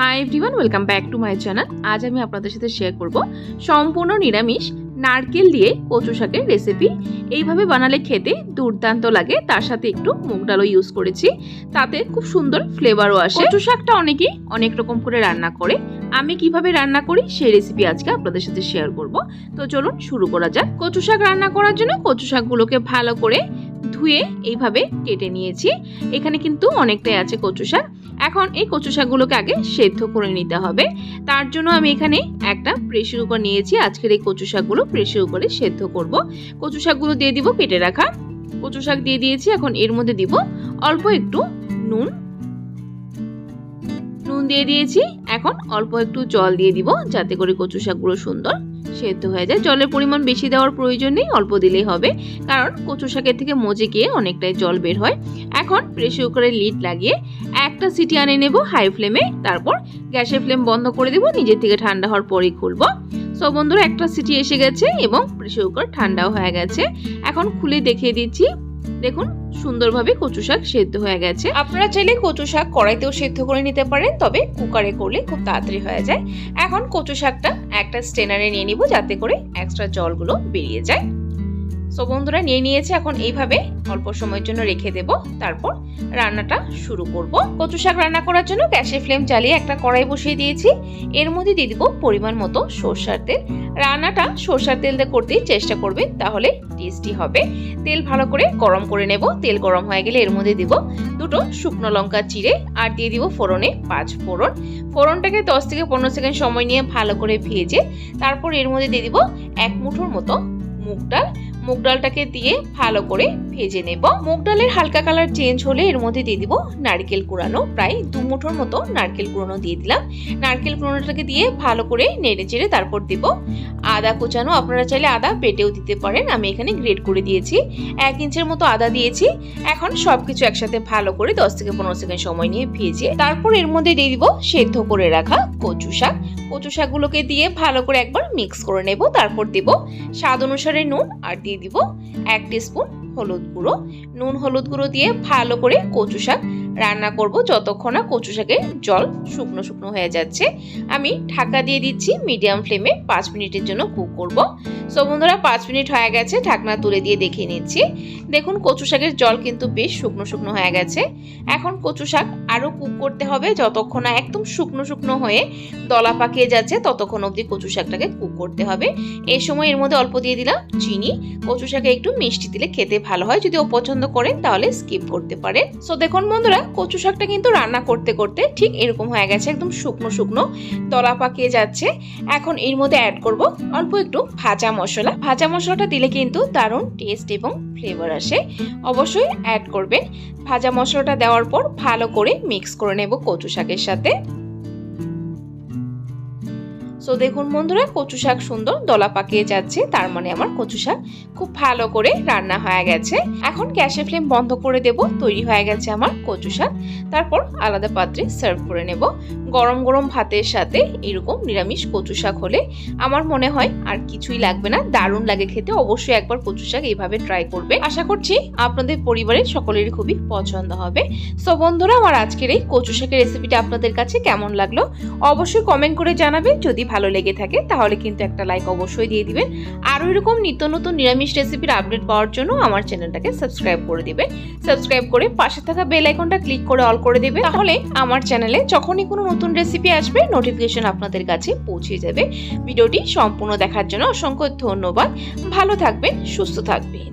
Hi everyone welcome back to my channel আজ আমি আপনাদের সাথে শেয়ার করব সম্পূর্ণ নিরামিষ নারকেল দিয়ে কচু শাকের রেসিপি এইভাবে বানালে খেতে দুর্দান্ত লাগে, তার সাথে একটু মুগ ডালও ইউজ করেছি। তাতে খুব সুন্দর ফ্লেভারও আসে। কচু শাকটা অনেকেই অনেক রকম করে রান্না করে। আমি কীভাবে রান্না করি সেই রেসিপি আজকে আপনাদের সাথে শেয়ার করব। তো চলুন শুরু করা যাক। কচু শাক রান্না করার জন্য কচু শাকগুলোকে ভালো করে ধুয়ে এইভাবে কেটে নিয়েছি। এখানে কিন্তু অনেকটাই আছে কচু শাক। এখন এই কচু শাকগুলোকে আগে সেদ্ধ করে নিতে হবে। তার জন্য আমি এখানে একটা প্রেশার কুকার নিয়েছি। আজকের এই কচু শাকগুলো প্রেশার কুকারে সেদ্ধ করব। কচু শাকগুলো দিয়ে দিব কেটে রাখা। কচু শাক দিয়ে দিয়েছি, এখন এর মধ্যে দিব অল্প একটু নুন। নুন দিয়ে দিয়েছি, এখন অল্প একটু জল দিয়ে দিব যাতে করে কচু শাকগুলো সুন্দর সেদ্ধ হয়ে যায়। জলের পরিমাণ বেশি দেওয়ার প্রয়োজন নেই অল্প দিলেই হবে। কারণ কচু শাকের থেকে মজে গিয়ে অনেকটাই জল বের হয়। এখন প্রেশার কুকারের লিড লাগিয়ে একটা সিটি আনে নেব হাই ফ্লেমে। তারপর গ্যাসের ফ্লেম বন্ধ করে দেব। নিজের থেকে ঠান্ডা হওয়ার পরেই খুলবো। সো বন্ধুরা, একটা সিটি এসে গেছে এবং প্রেশার কুকার ঠান্ডাও হয়ে গেছে। এখন খুলে দেখিয়ে দিচ্ছি দেখুন, সুন্দরভাবে কচু শাক সেদ্ধ হয়ে গেছে। আপনারা চাইলে কচু শাক কড়াইতেও সেদ্ধ করে নিতে পারেন, তবে কুকারে করলে খুব তাড়াতাড়ি হয়ে যায়। এখন কচু শাকটা একটা স্টেনারে নিয়ে নিব, যাতে করে এক্সট্রা জলগুলো বেরিয়ে যায়। সো বন্ধুরা, নিয়ে নিয়েছে এখন এইভাবে অল্প সময়ের জন্য রেখে দেব। তারপর রান্নাটা শুরু করব। কচু শাক রান্না করার জন্য গ্যাসের ফ্লেম চালিয়ে একটা কড়াই বসিয়ে দিয়েছি। এর মধ্যে দিয়ে দিব পরিমাণ মতো সর্ষার তেল। রান্নাটা সর্ষার তেল দিয়ে করতেই চেষ্টা করবে, তাহলে টেস্টি হবে। তেল ভালো করে গরম করে নেব। তেল গরম হয়ে গেলে এর মধ্যে দিব দুটো শুকনো লঙ্কা চিড়ে আর দিয়ে দিব ফোড়নে পাঁচ ফোড়ন। ফোড়নটাকে দশ থেকে পনেরো সেকেন্ড সময় নিয়ে ভালো করে ভেজে, তারপর এর মধ্যে দিয়ে দিব এক মুঠোর মতো মুগ ডাল। মুগ ডালটাকে দিয়ে ভালো করে ভেজে নেব। মুগ ডালের হালকা কালার চেঞ্জ হলে এর মধ্যে দিয়ে দিব নারকেল কুড়ানো। প্রায় দু মুঠোর মতো নারকেল কুড়ানো দিয়ে দিলাম। নারকেল কুড়ানোটাকে দিয়ে ভালো করে নেড়ে চেড়ে তারপর দিব। আদা কুচানো, আপনারা চাইলে আদা পেটেও দিতে পারেন। আমি এখানে গ্রেড করে দিয়েছি। এক ইঞ্চের মতো আদা দিয়েছি। এখন সবকিছু একসাথে ভালো করে দশ থেকে পনেরো সেকেন্ড সময় নিয়ে ভেজে তারপর এর মধ্যে দিয়ে দিব সেদ্ধ করে রাখা কচু শাক। কচু শাকগুলোকে দিয়ে ভালো করে একবার মিক্স করে নেব। তারপর দেব স্বাদ অনুসারে নুন আর দিয়ে দিব এক স্পুন হলুদ গুঁড়ো, নুন হলুদ গুঁড়ো দিয়ে ভালো করে কচু শাক রান্না করব যতক্ষণ না কচু শাকের জল শুকনো শুকনো হয়ে যাচ্ছে। আমি ঢাকা দিয়ে দিচ্ছি মিডিয়াম ফ্লেমে পাঁচ মিনিটের জন্য কুক করব। সো বন্ধুরা, পাঁচ মিনিট হয়ে গেছে, ঢাকনা তুলে দিয়ে দেখিয়ে নিচ্ছি। দেখুন, কচু শাকের জল কিন্তু বেশ শুকনো শুকনো হয়ে গেছে। এখন কচু শাক আরও কুক করতে হবে যতক্ষণ না একদম শুকনো শুকনো হয়ে দলা পাকিয়ে যাচ্ছে, ততক্ষণ অবধি কচু শাকটাকে কুক করতে হবে। এই সময় এর মধ্যে অল্প দিয়ে দিলাম চিনি। কচু শাকে একটু মিষ্টি দিলে খেতে ভালো হয়। যদি ও পছন্দ করেন তাহলে স্কিপ করতে পারেন সো দেখুন বন্ধুরা কচু শাকটা কিন্তু রান্না করতে করতে ঠিক এরকম হয়ে গেছে, একদম শুকনো শুকনো দলা পাকিয়ে যাচ্ছে। এখন এর মধ্যে অ্যাড করব অল্প একটু ভাজা মশলা। ভাজা মশলাটা দিলে কিন্তু দারুণ টেস্ট এবং ফ্লেভার আসে। অবশ্যই অ্যাড করবেন। ভাজা মশলাটা দেওয়ার পর ভালো করে মিক্স করে নেব কচু শাকের সাথে। সো দেখুন বন্ধুরা, কচু শাক সুন্দর দলা পাকিয়ে যাচ্ছে, তার মানে আমার কচু শাক খুব ভালো করে রান্না হয়ে গেছে। এখন গ্যাসের ফ্লেম বন্ধ করে দেব, তৈরি হয়ে গেছে আমার কচু শাক। তারপর আলাদা পাত্রে সার্ভ করে নেব। গরম গরম ভাতের সাথে এরকম নিরামিষ কচু শাক হলে আমার মনে হয় আর কিছুই লাগবে না, দারুণ লাগে খেতে। অবশ্যই একবার কচু শাক এইভাবে ট্রাই করবে। আশা করছি আপনাদের পরিবারের সকলেরই খুবই পছন্দ হবে। সো বন্ধুরা, আমার আজকের এই কচু শাকের রেসিপিটা আপনাদের কাছে কেমন লাগল? অবশ্যই কমেন্ট করে জানাবেন। যদি ভালো লেগে থাকে, তাহলে কিন্তু একটা লাইক অবশ্যই দিয়ে দিবেন। আরও এরকম নিত্য নতুন নিরামিষ রেসিপির আপডেট পাওয়ার জন্য আমার চ্যানেলটাকে সাবস্ক্রাইব করে দিবেন সাবস্ক্রাইব করে পাশে থাকা বেল আইকনটা ক্লিক করে অল করে দেবে, তাহলে আমার চ্যানেলে যখনই কোনো নতুন রেসিপি আসবে নোটিফিকেশন আপনাদের কাছে পৌঁছে যাবে। ভিডিওটি সম্পূর্ণ দেখার জন্য অসংখ্য ধন্যবাদ। ভালো থাকবেন, সুস্থ থাকবেন।